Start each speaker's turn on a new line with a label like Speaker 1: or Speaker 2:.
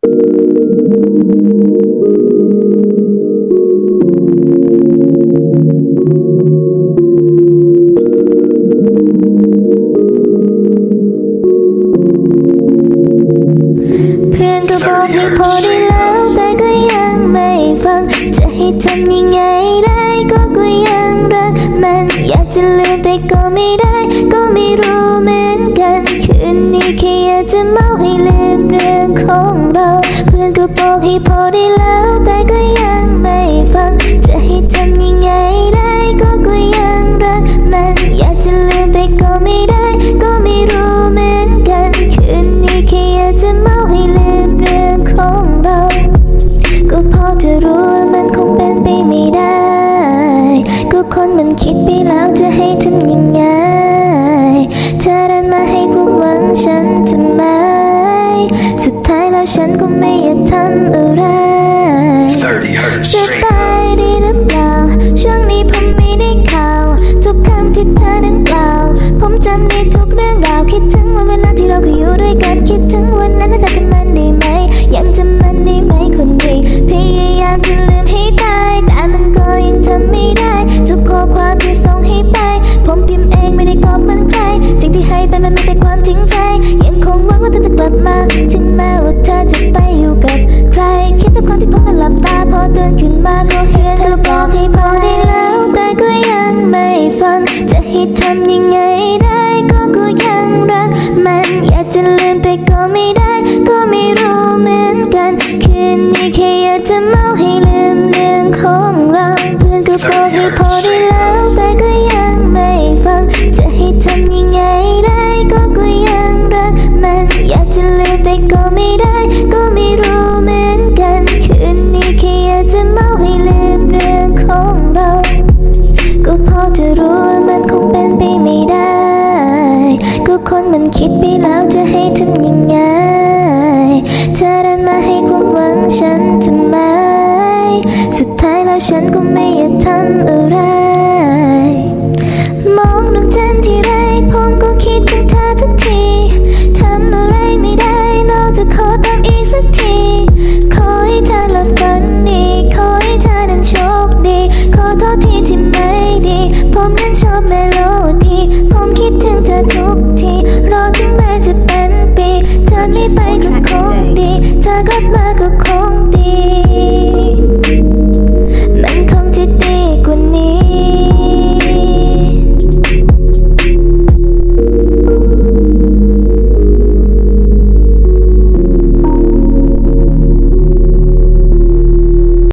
Speaker 1: เพื่อนก็บอกให้พอได้แล้วแต่ก็ยังไม่ฟัง จะให้ทำยังไงได้ก็ก็ยังรักมัน อยากจะลืมแต่ก็ไม่ได้ ก็ไม่รู้เหมือนกัน คืนนี้แค่อยากจะเมาให้ลืมเรื่องของเรา เพื่อนก็บอกให้พอได้แล้ว แต่ก็ยังไม่ฟัง จะให้ทำยังไงได้ก็ก็ยังรักมันอยากจะลืมแต่ก็ไม่ได้ ก็ไม่รู้เหมือนกัน คืนนี้แค่อยากจะเมาให้ลืมเรื่องของเรา ก็พอจะรู้ว่ามันคงเป็นไปไม่ได้ ก็คนมันคิดไปแล้วจะให้ทำ ส
Speaker 2: straight
Speaker 1: บายดีหรือเปล่า ช่วงนี้ผมไม่ได้ข่าว ทุกคำที่เธอนั้นกล่าว ผมจำได้ทุกเรื่องราว คิดถึงวันเวลาที่เราเคยอยู่ด้วยกัน คิดถึงวันนั้นแล้วเธอ มาเขาเห็นเธอบอกให้พอได้แล้ว แต่ก็ยังไม่ฟัง จะให้ทำยังไงได้ก็ก็ยังรัก มันอยากจะลืมแต่ก็ไม่ได้ แล้วจะให้ทำยังไง เธอเดินมาให้ความหวังฉันทำไม สุดท้ายแล้วฉันก็ไม่อยากทำอะไร 那个